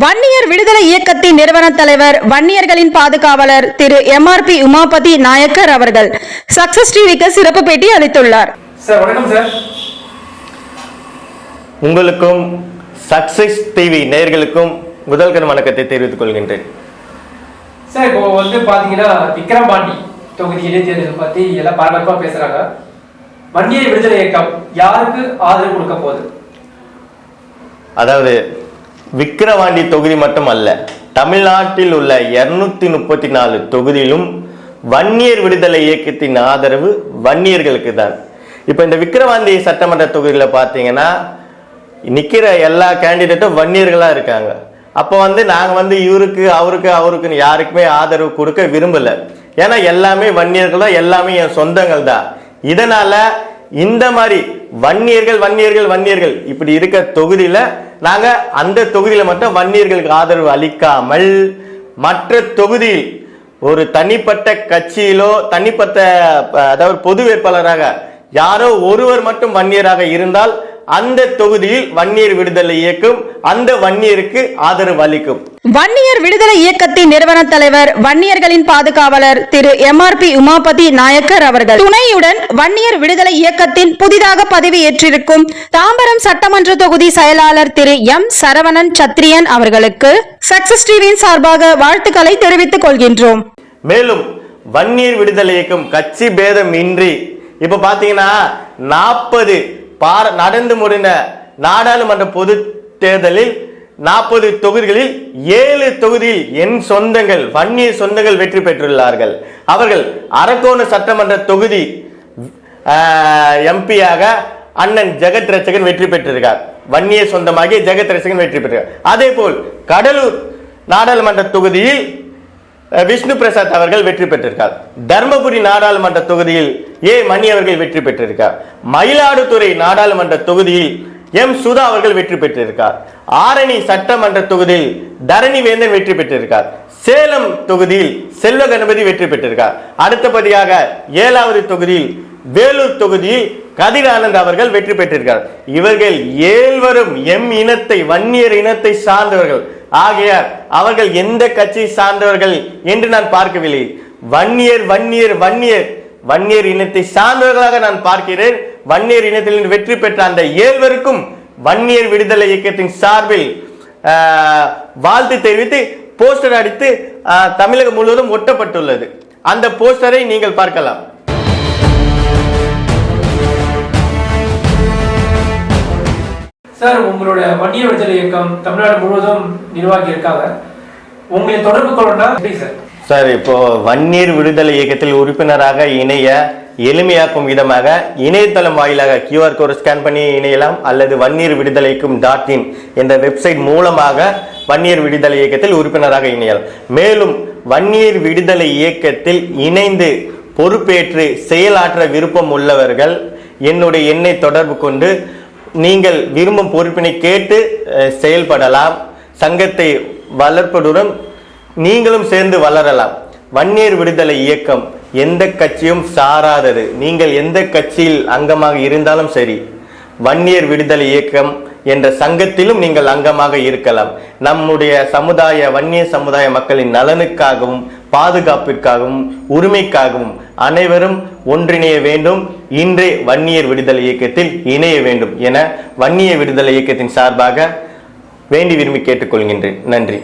இயக்கத்தின் நிறுவன தலைவர் வன்னியர்களின் பாதுகாவலர் திரு எம்ஆர்பி உமாபதி நாயக்கர் அவர்கள் சக்சஸ் டிவிக்கு சிறப்பு பேட்டி அளித்துள்ளார். சார் வணக்கம் சார். உங்களுக்கும் சக்சஸ் டிவி நேயர்களுக்கும் முதல்கண் வணக்கத்தை தெரிவித்துக் கொள்கின்றேன். சார் இப்போ வந்து பாத்தீங்கன்னா விக்ரமாண்டி தொகுதி இடைத்தேர்தல் பத்தி எல்லாம் பரபரப்பா பேசுறாங்க. வன்னியர் விடுதலை இயக்கம் யாருக்கு ஆதரவு கொடுக்க போகுது? அதாவது விக்கிரவாண்டி தொகுதி மட்டும் அல்ல தமிழ்நாட்டில் உள்ள இருநூத்தி முப்பத்தி நாலு தொகுதியிலும் வன்னியர் விடுதலை இயக்கத்தின் ஆதரவு வன்னியர்களுக்கு தான். இப்போ இந்த விக்கிரவாண்டி சட்டமன்ற தொகுதியில் பார்த்தீங்கன்னா நிற்கிற எல்லா கேண்டிடேட்டும் வன்னியர்களாக இருக்காங்க. அப்போ வந்து நாங்கள் வந்து இவருக்கு அவருக்கு அவருக்குன்னு யாருக்குமே ஆதரவு கொடுக்க விரும்பல. ஏன்னா எல்லாமே வன்னியர்கள் தான் எல்லாமே என் சொந்தங்கள் தான். இதனால் இந்த மாதிரி வன்னியர்கள் வன்னியர்கள் வன்னியர்கள் இப்படி இருக்க தொகுதியில் நாங்கள் அந்த தொகுதியில் மட்டும் வன்னியர்களுக்கு ஆதரவு அளிக்காமல் மற்ற தொகுதியில் ஒரு தனிப்பட்ட கட்சியிலோ தனிப்பட்ட அதாவது பொது வேட்பாளராக யாரோ ஒருவர் மட்டும் வன்னியராக இருந்தால் அந்த தொகுதியில் வன்னியர் விடுதலை இயக்கம் அந்த வன்னியருக்கு ஆதரவு அளிக்கும். வன்னியர் விடுதலை இயக்கத்தின் நிறுவன தலைவர் வன்னியர்களின் பாதுகாவலர் திரு எம்ஆர்பி உமாபதி நாயக்கர் அவர்கள். துணையுடன் வன்னியர் விடுதலை இயக்கத்தின் புதிதாக பதவியேற்றிருக்கும் தாம்பரம் சட்டமன்ற தொகுதி செயலாளர் திரு எம் சரவணன் சத்திரியன் அவர்களுக்கு சக்சஸ் டிவியின் சார்பாக வாழ்த்துக்களை தெரிவித்துக் கொள்கின்றோம். மேலும் வன்னியர் விடுதலை இயக்கம் கட்சி பேதம் இன்றி இப்ப பாத்தீங்கன்னா நாற்பது பார நடந்து முடிந்த நாடாளுமன்ற பொது தேர்தலில் நாற்பது தொகுதிகளில் ஏழு தொகுதியில் என் சொந்தங்கள் வன்னியர் சொந்தங்கள் வெற்றி பெற்றுள்ளார்கள். அவர்கள் அரக்கோண சட்டமன்ற தொகுதி எம்பியாக அண்ணன் ஜெகத் ரசகன் வெற்றி பெற்றிருக்கார். வன்னிய சொந்தமாகி ஜெகத் ரசகன் வெற்றி பெற்றிருக்கார் அதே போல் கடலூர் நாடாளுமன்ற தொகுதியில் விஷ்ணு பிரசாத் அவர்கள் வெற்றி பெற்றிருக்கார். தர்மபுரி நாடாளுமன்ற தொகுதியில் ஏ மணி அவர்கள் வெற்றி பெற்றிருக்கார். மயிலாடுதுறை நாடாளுமன்ற தொகுதியில் எம் சுதா அவர்கள் வெற்றி பெற்றிருக்கார். ஆரணி சட்டமன்ற தொகுதியில் தரணி வேந்தன் வெற்றி பெற்றிருக்கார். சேலம் தொகுதியில் செல்வ கணபதி வெற்றி பெற்றிருக்கார். அடுத்தபடியாக ஏழாவது தொகுதியில் வேலூர் தொகுதியில் கதிர் ஆனந்த் அவர்கள் வெற்றி பெற்றிருக்கார். இவர்கள் ஏழ்வரும் எம் இனத்தை வன்னியர் இனத்தை சார்ந்தவர்கள். ஆகையால் அவர்கள் எந்த கட்சி சார்ந்தவர்கள் என்று நான் பார்க்கவில்லை. வன்னியர் வன்னியர் வன்னியர். வன்னியர் இனத்தை சார்ந்தவர்களாக நான் பார்க்கிறேன். வன்னியர் இனத்தில் வெற்றி பெற்ற அந்த ஏழ்வருக்கும் வன்னியர் விடுதலை இயக்கத்தின் சார்பில் வாழ்த்து தெரிவித்து போஸ்டர் அடித்து தமிழகம் முழுவதும் ஒட்டப்பட்டுள்ளது. அந்த போஸ்டரை நீங்கள் பார்க்கலாம். சார் உங்களோட வன்னியர் விடுதலை இயக்கம் தமிழ்நாடு முழுவதும் நிர்வாகி இருக்காங்க உங்களை தொடர்பு கொள்ளணும்னா எப்படி சார்? சார் இப்போ வன்னியர் விடுதலை இயக்கத்தில் உறுப்பினராக இணைய எளிமையாக்கும் விதமாக இணையதளம் வாயிலாக கியூஆர் கோட் ஸ்கேன் பண்ணி இணையலாம் அல்லது வன்னியர் விடுதலைக்கும் டாட் இன் என்ற வெப்சைட் மூலமாக வன்னியர் விடுதலை இயக்கத்தில் உறுப்பினராக இணையலாம். மேலும் வன்னியர் விடுதலை இயக்கத்தில் இணைந்து பொறுப்பேற்று செயலாற்ற விருப்பம் உள்ளவர்கள் என்னுடைய எண்ணை தொடர்பு கொண்டு நீங்கள் விரும்பும் பொறுப்பினை கேட்டு செயல்படலாம். சங்கத்தை வளர்ப்பதுடன் நீங்களும் சேர்ந்து வளரலாம். வன்னியர் விடுதலை இயக்கம் எந்த கட்சியும் சாராதது. நீங்கள் எந்த கட்சியில் அங்கமாக இருந்தாலும் சரி வன்னியர் விடுதலை இயக்கம் என்ற சங்கத்திலும் நீங்கள் அங்கமாக இருக்கலாம். நம்முடைய சமுதாய வன்னிய சமுதாய மக்களின் நலனுக்காகவும் பாதுகாப்பிற்காகவும் உரிமைக்காகவும் அனைவரும் ஒன்றிணைய வேண்டும். இன்றே வன்னியர் விடுதலை இயக்கத்தில் இணைய வேண்டும் என வன்னிய விடுதலை இயக்கத்தின் சார்பாக வேண்டி விரும்பி கேட்டுக்கொள்கின்றேன். நன்றி.